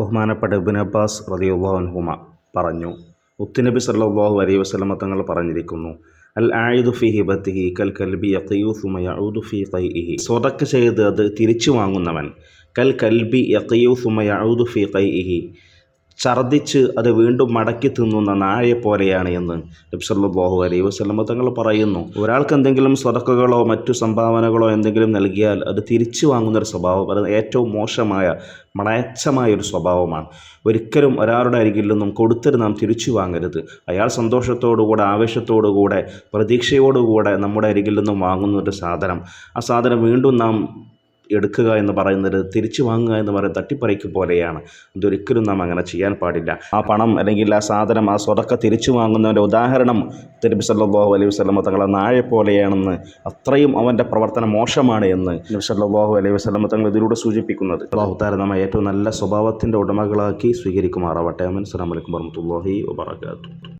ബഹുമാനപ്പെട്ട ഇബിൻ അബ്ബാസ് റളിയല്ലാഹുഅൻഹുമ പറഞ്ഞു. ഉത്തുനബി സല്ലാഹു അലൈ വസല്ലമ തങ്ങൾ പറഞ്ഞിരിക്കുന്നു അൽ ആയിദു ഫി ഹിബത്തിഹി കൽ കൽബി യക്കയൂസുമയൂദു ഫി ഖൈഇഹി. സ്വതക്ക് ചെയ്ത് അത് തിരിച്ചു വാങ്ങുന്നവൻ കൽ കൽബി യക്കയൂസുമയൂദു ഫി ഖൈഇഹി. ഛർദ്ദിച്ച് അത് വീണ്ടും മടക്കി തിന്നുന്ന നായയെ പോലെയാണ് എന്ന് നബ്സല്ലാഹു അലൈ അലൈഹി വസല്ലമ തങ്ങൾ പറയുന്നു. ഒരാൾക്ക് എന്തെങ്കിലും സ്വതക്കുകളോ മറ്റു സംഭാവനകളോ എന്തെങ്കിലും നൽകിയാൽ അത് തിരിച്ചു വാങ്ങുന്നൊരു സ്വഭാവം അത് ഏറ്റവും മോശമായ മണയച്ചമായ ഒരു സ്വഭാവമാണ്. ഒരിക്കലും ഒരാളുടെ അരികിൽ നിന്നും കൊടുത്തിട്ട് നാം തിരിച്ചു വാങ്ങരുത്. അയാൾ സന്തോഷത്തോടുകൂടെ ആവേശത്തോടുകൂടെ പ്രതീക്ഷയോടുകൂടെ നമ്മുടെ അരികിൽ നിന്നും വാങ്ങുന്ന ഒരു സാധനം. ആ സാധനം വീണ്ടും നാം എടുക്കുക എന്ന് പറയുന്നത് തിരിച്ചു വാങ്ങുക എന്ന് പറയുന്നത് തട്ടിപ്പറിക്ക് പോലെയാണ്. ഇതൊരിക്കലും നാം അങ്ങനെ ചെയ്യാൻ പാടില്ല. ആ പണം അല്ലെങ്കിൽ ആ സാധനം ആ സ്വതക്ക തിരിച്ചു വാങ്ങുന്നവന്റെ ഉദാഹരണം തിരുബി സല്ലാഹു അലൈഹി വസ്ലമ തങ്ങളെ നാഴെ പോലെയാണെന്ന് അത്രയും അവന്റെ പ്രവർത്തനം മോശമാണ് എന്ന് നബി സല്ലാഹു അലൈഹി വസല്ലമ തങ്ങൾ ഇതിലൂടെ സൂചിപ്പിക്കുന്നത്. അള്ളാഹു താര നമ്മെ ഏറ്റവും നല്ല സ്വഭാവത്തിന്റെ ഉടമകളാക്കി സ്വീകരിക്കുമാറാവട്ടെ. അമൻ. അസ്സലാമു അലൈക്കും വറഹ്മത്തുള്ളാഹി വബറകാതുഹു.